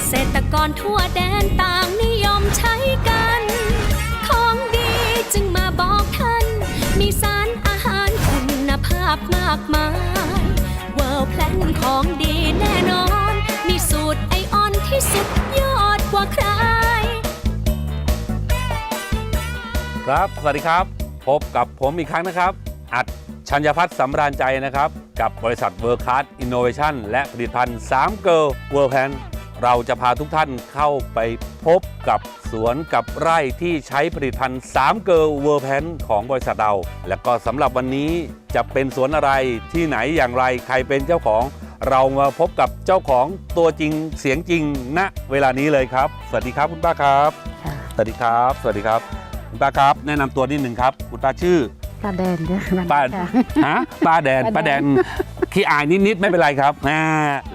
กษตรกรทั่วแดนต่างนิยมใช้กัน ของดีจึงมาบอกท่าน มีสารอาหารคุณภาพมากมายเวิร์แพลนของดีแน่นอน มีสูตรไอออนที่สุดยอดกว่าใคร ครับ สวัสดีครับ พบกับผมอีกครั้งนะครับ อัดชัญญพัฒน์สำราญใจนะครับ กับบริษัทเวิร์คัสอินโนเวชันและผลิตภัณฑ์3เกิร์ลเวิร์แพน เราจะพาทุกท่านเข้าไปพบกับสวนกับไร่ที่ใช้ผลิตภัณฑ์3เกิร์ลเวิร์แพนของบริษัทเรา และก็สำหรับวันนี้จะเป็นสวนอะไรที่ไหนอย่างไรใครเป็นเจ้าของ เรามาพบกับเจ้าของตัวจริงเสียงจริงณเวลานี้เลยครับ สวัสดีครับคุณป้าครับ ค่ะสวัสดีครับ สวัสดีครับคุณป้าครับ แนะนำตัวนิดหนึ่งครับคุณป้าชื่อป้าแดนด้วยมันป้าค่ะ ฮะป้าแดนป้าป้าแดแดน น ขี้อายนิดๆไม่เป็นไรครับอ่า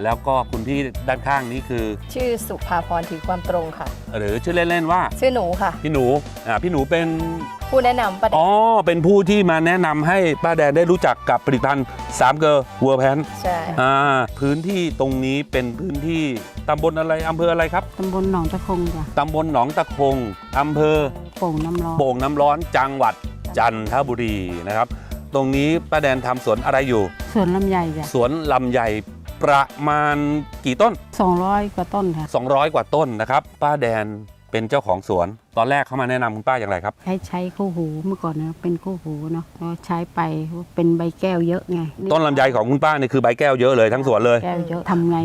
แล้วก็คุณพี่ด้านข้างนี้คือ ชื่อสุภาพรถือความตรงค่ะ หรือชื่อเล่นๆว่า ชื่อหนูค่ะ พี่หนูอ่าพี่หนูเป็นผู้แนะนำประเด็อ๋นอเป็นผู้ที่มาแนะนำให้ป้าแดนได้รู้จักกับผลิตภัณฑ์สามเกอร์วัวแพนใช่อ่าพื้นที่ตรงนี้เป็นพื้นที่ตำบลอะไรอำเภออะไรครับตำบลหนองตะคงจ้ะตำบลหนองตะคงอำเภอ โป่งน้ำร้อนโป่งน้ำร้อนจังหวัดจันทบุรีนะครับ ตรงนี้ป้าแดนทำสวนอะไรอยู่ สวนลำไยจ้ะสวนลำไยประมาณกี่ต้นสองร้อยกว่าต้นค่ะ 200 กว่าต้นนะครับ ป้าแดนเป็นเจ้าของสวน ตอนแรกเขามาแนะนำคุณป้าอย่างไรครับ ใช้ใช้คู่หูเมื่อก่อนนะเป็นคู่หูเนาะแล้วใช้ไปเป็นใบแก้วเยอะไงต้นลำไยของคุณป้าเนี่ยคือใบแก้วเยอะเลยทั้งสวนเลย แก้วเยอะทำไง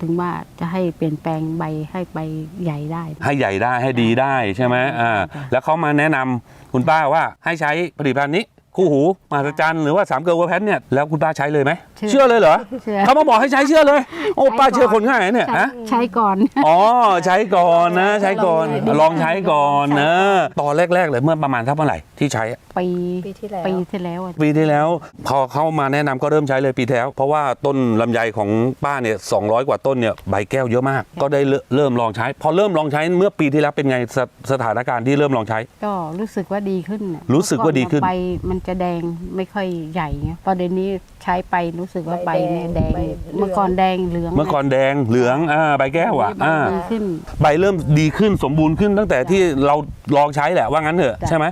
ถึงว่าจะให้เปลี่ยนแปลงใบให้ใบใหญ่ได้ ให้ใหญ่ได้ให้ดีได้ใช่ไหมอ่าจ้ะแล้วเขามาแนะนำคุณป้าว่าให้ใช้ผลิตภัณฑ์นี้ คู่หูมหัศจรรย์หรือว่าสามเกลือวัวแพนเนี่ยแล้วคุณป้าใช้เลยไหมเชื่อเลยเหรอเชื่อ เขามาบอกให้ใช้เชื่อเลยโอ้ป้าเชื่อคนง่ายนะเนี่ยใช้ฮะ ใช้ก่อน อ๋อใช้ก่อนนะ ใช้ก่อนลองใช้ก่อนนะตอนแรก ๆ เลยเมื่อประมาณเท่าไหร่ที่ใช้ปีปีที่แล้ว ปีที่แล้วอะปีที่แล้ว พอเข้ามาแนะนำก็เริ่มใช้เลยปีที่แล้ว เพราะว่าต้นลำไยของป้าเนี่ย200กว่าต้นเนี่ยใบแก้วเยอะมาก ก็ได้เริ่มเริ่มลองใช้ พอเริ่มลองใช้เมื่อปีที่แล้วเป็นไงสสถานการณ์ที่เริ่มลองใช้ ก็รู้สึกว่าดีขึ้นน่ะรู้สึกว่าดีขึ้นเมื่อก่อใบมันจะแดงไม่ค่อยใหญ่ไงพอเดี๋ยวนี้ใช้ไปรู้สึกว่าใบเนี่ยแดง ใบเหลือง เมื่อก่อนแดงเหลืองเมื่อก่อนแดงเหลืองอ่าใบแก้วอะใบอ่า ดีขึ้น ใบเริ่มดีขึ้นสมบูรณ์ขึ้นตั้งแต่ที่เราลองใช้แหละว่างั้นเถอะจ้ะ ใช่ไหม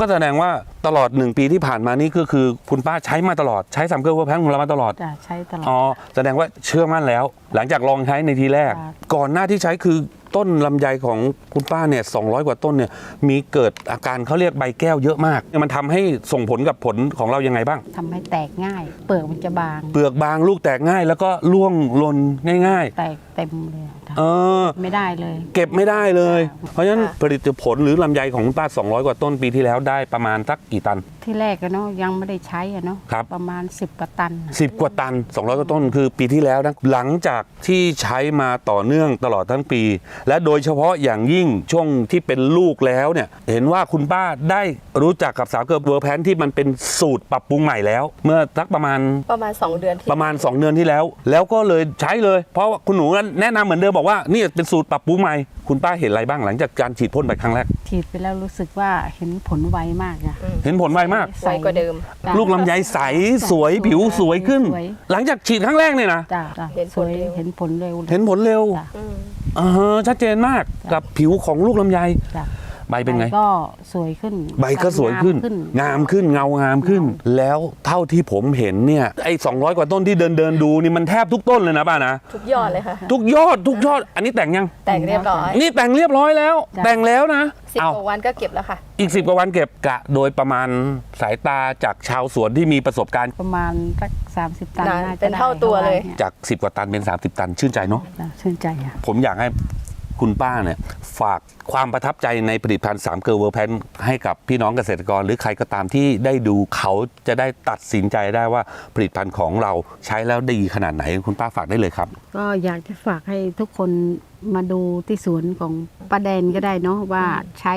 ก็แสดงว่าตลอดหนึ่งปีที่ผ่านมานี่ก็คือคุณป้าใช้มาตลอดใช้สามเกลือเวอร์แพนของเรามาตลอดจะใช้ตลอด อ๋อแสดงว่าเชื่อมั่นแล้ว หลังจากลองใช้ในทีแรกครับก่อนหน้าที่ใช้คือ ต้นลำไยของคุณป้าเนี่ย200กว่าต้นเนี่ยมีเกิดอาการเขาเรียกใบแก้วเยอะมาก มันทำให้ส่งผลกับผลของเรายังไงบ้างทำให้แตกง่าย เปลือกมันจะบาง เปลือกบางลูกแตกง่าย แล้วก็ร่วงหล่นง่ายแตกเต็มเลยอะๆ เออ ไม่ได้เลย เก็บไม่ได้เลยค่ะเพราะฉะนั้นผลิตผลหรือลำไยของคุณป้า 200 กว่าต้นปีที่แล้วได้ประมาณสักกี่ตัน ที่แรกอะเนาะยังไม่ได้ใช้อะเนาะครับ ประมาณ 10กว่าตันอะ10 กว่าตัน 200 กว่าต้นคือปีที่แล้วนะ หลังจากที่ใช้มาต่อเนื่องตลอดทั้งปี และโดยเฉพาะอย่างยิ่งช่วงที่เป็นลูกแล้วเนี่ย เห็นว่าคุณป้าได้รู้จักกับสาวเกิร์ลเวอร์แพนที่มันเป็นสูตรปรับปรุงใหม่แล้ว เมื่อสักประมาณประมาณ 2 เดือนที่ประมาณ 2 เดือนที่แล้ว แล้วก็เลยใช้เลย เพราะว่าคุณหนูแนะนำเหมือนเดิมบอกว่านี่เป็นสูตรปรับปรุงใหม่คุณป้าเห็นอะไรบ้างหลังจากการฉีดพ่นไปครั้งแรก ฉีดไปแล้วรู้สึกว่าเห็นผลไวมากอะเห็นผลไวมากไวกว่าเดิม จ้ะลูกลำไยใสสวยผิวสวยขึ้น สวย หลังจากฉีดครั้งแรกเนี่ยนะจ้ะจ้ะเห็นสผลวยเร็ว เห็นผลเร็วเห็นผลเร็วจ้ะ อืม อ่าฮะชัดเจนมากกับผิวของลูกลำไย จ้ะใบเป็นไงใบก็สวยขึ้น ใบก็สวยขึ้น งามขึ้นเงางามขึ้น แล้วเท่าที่ผมเห็นเนี่ยไอ้200กว่าต้นที่เดินเดินดูนี่มันแทบทุกต้นเลยนะป้านะทุกยอดเลยค่ะทุกยอดทุกยอด อันนี้แต่งยัง แต่งเรียบร้อย นี่แต่งเรียบร้อยแล้ว แต่งแล้วนะสิบเอากว่าวันก็เก็บแล้วค่ะ อีก10กว่าวันเก็บกะ โดยประมาณสายตาจากชาวสวนที่มีประสบการณ์ ประมาณสักสามสิบตันนานน่าจะเป็นเท่าตัวเลยได้จาก10กว่าตันเป็น30ตันชื่นใจเนาะจ้ะชื่นใจอะผมอยากให้ คุณป้าเนี่ยฝากความประทับใจในผลิตภัณฑ์สามเกลเวอร์แพนให้กับพี่น้องเกษตรกร หรือใครก็ตามที่ได้ดูเขาจะได้ตัดสินใจได้ว่าผลิตภัณฑ์ของเราใช้แล้วดีขนาดไหน คุณป้าฝากได้เลยครับ ก็อยากจะฝากให้ทุกคน มาดูที่สวนของป้าแดนก็ได้เนาะว่าใช้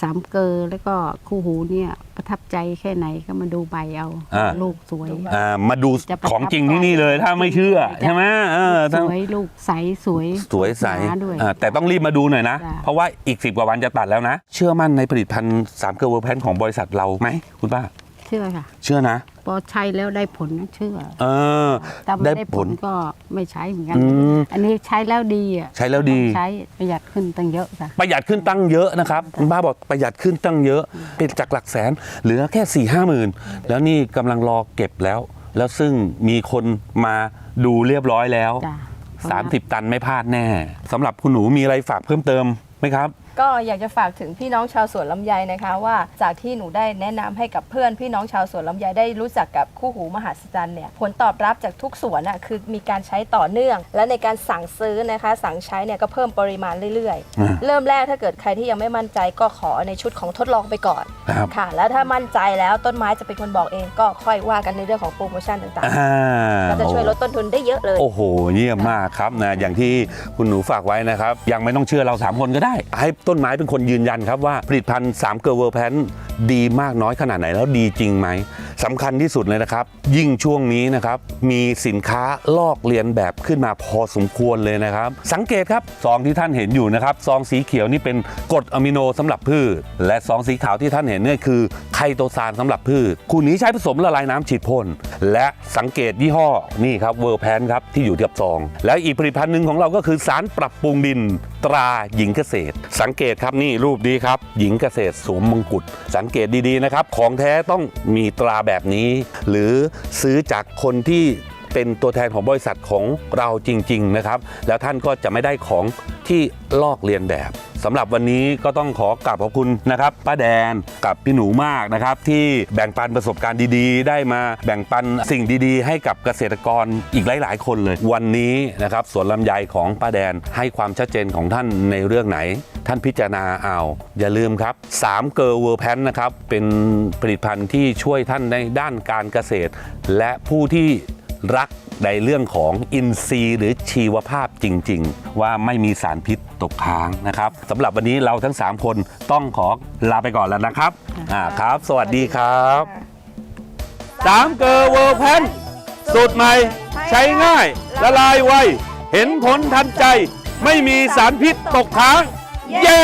สามเกลอแล้วก็คู่หูเนี่ยประทับใจแค่ไหนก็มาดูใบเอาอ่า ลูกสวย อ่ามาดูจะประทับของจริงที่นี่เลยถ้าไม่เชื่อใจใช่ไหมเออสถ้าวยลูกใสสวย สวยใสหนาด้วยอ่าแต่ต้องรีบมาดูหน่อยนะ จ้ะ เพราะว่าอีก 10 กว่าวันจะตัดแล้วนะ เชื่อมั่นในผลิตภัณฑ์สามเกลเวอร์แพนของบริษัทเราไหมคุณป้า เชื่อค่ะ เชื่อนะ พอใช้แล้วได้ผลนะเชื่อเออถ้าไม่ได้ได้ผผลลก็ไม่ใช้เหมือนกัน อืม อันนี้ใช้แล้วดีอะใช้แล้วดี ใช้ประหยัดขึ้นตั้งเยอะค่ะ ประหยัดขึ้นตั้งเยอะนะครับคุณป้าบอกประหยัดขึ้นตั้งเยอะเป็นจากหลักแสนเหลือแค่4ี่ห้าหมื่นแล้วนี่กำลังรอเก็บแล้ว แล้วซึ่งมีคนมาดูเรียบร้อยแล้ว จ้ะ 30 ตันไม่พลาดแน่สำหรับคุณหนูมีอะไรฝากเพิ่มเติมไหมครับ ก็อยากจะฝากถึงพี่น้องชาวสวนลำไยนะคะว่าจากที่หนูได้แนะนำให้กับเพื่อนพี่น้องชาวสวนลำไยได้รู้จักกับคู่หูมหัศจรรย์เนี่ยผลตอบรับจากทุกสวนอะคือมีการใช้ต่อเนื่อง และในการสั่งซื้อนะคะ สั่งใช้เนี่ยก็เพิ่มปริมาณเรื่อยอ่า ๆ เริ่มแรกถ้าเกิดใครที่ยังไม่มั่นใจก็ขอในชุดของทดลองไปก่อนครับ ค่ะ แล้วถ้ามั่นใจแล้วต้นไม้จะเป็นคนบอกเองก็ค่อยว่ากันในเรื่องของโปรโมชั่นต่างอ่า ๆก็จะช่วยลดต้นทุนได้เยอะเลย โอ้โหเยี่ยมมากครับนะอย่างที่คุณหนูฝากไว้นะครับ ยังไม่ต้องเชื่อเรา 3 คนก็ได้ ให้ต้นไม้เป็นคนยืนยันครับว่าผลิตภัณฑ์3เกอร์เวอร์แพนดีมากน้อยขนาดไหนแล้วดีจริงไหม สำคัญที่สุดเลยนะครับ ยิ่งช่วงนี้นะครับมีสินค้าลอกเลียนแบบขึ้นมาพอสมควรเลยนะครับ สังเกตครับซองที่ท่านเห็นอยู่นะครับซองสีเขียวนี่เป็นกรดอะมิโนสำหรับพืช และซองสีขาวที่ท่านเห็นนี่คือไคโตซานสำหรับพืชคู่นี้ใช้ผสมละลายน้ำฉีดพ่นและสังเกตยี่ห้อนี่ครับเวอร์แพนครับที่อยู่ที่กับซอง แล้วอีกผลิตภัณฑ์หนึ่งของเราก็คือสารปรับปรุงดินตราหญิงเกษตร สังเกตครับนี่รูปนี้ครับ หญิงเกษตรสวมมงกุฎสังเกตดีๆนะครับของแท้ต้องมีตราแบบนี้ หรือซื้อจากคนที่เป็นตัวแทนของบริษัทของเราจริง ๆ นะครับ แล้วท่านก็จะไม่ได้ของที่ลอกเลียนแบบ สำหรับวันนี้ก็ต้องขอกราบขอบคุณนะครับป้าแดนกับพี่หนูมากนะครับ ที่แบ่งปันประสบการณ์ดีๆ ได้มาแบ่งปันสิ่งดีๆ ให้กับเกษตรกรอีกหลาย ๆ คนเลย วันนี้นะครับสวนลำไยของป้าแดนให้ความชัดเจนของท่านในเรื่องไหน ท่านพิจารณาเอาอย่าลืมครับ3เกอร์เวอร์แพนนะครับเป็นผลิตภัณฑ์ที่ช่วยท่านในด้านการเกษตร และผู้ที่รัก ในเรื่องของอินทรีย์หรือชีวภาพจริง ๆ ว่าไม่มีสารพิษตกค้างนะครับสำหรับวันนี้เราทั้ง 3 คนต้องขอลาไปก่อนแล้วนะครับอ่าครับ สวัสดีครับสามเกอร์เวอร์แพนสูตรใหม่ ใช้ง่าย ละลายไว เห็นผลทันใจ ไม่มีสารพิษตกค้าง เย้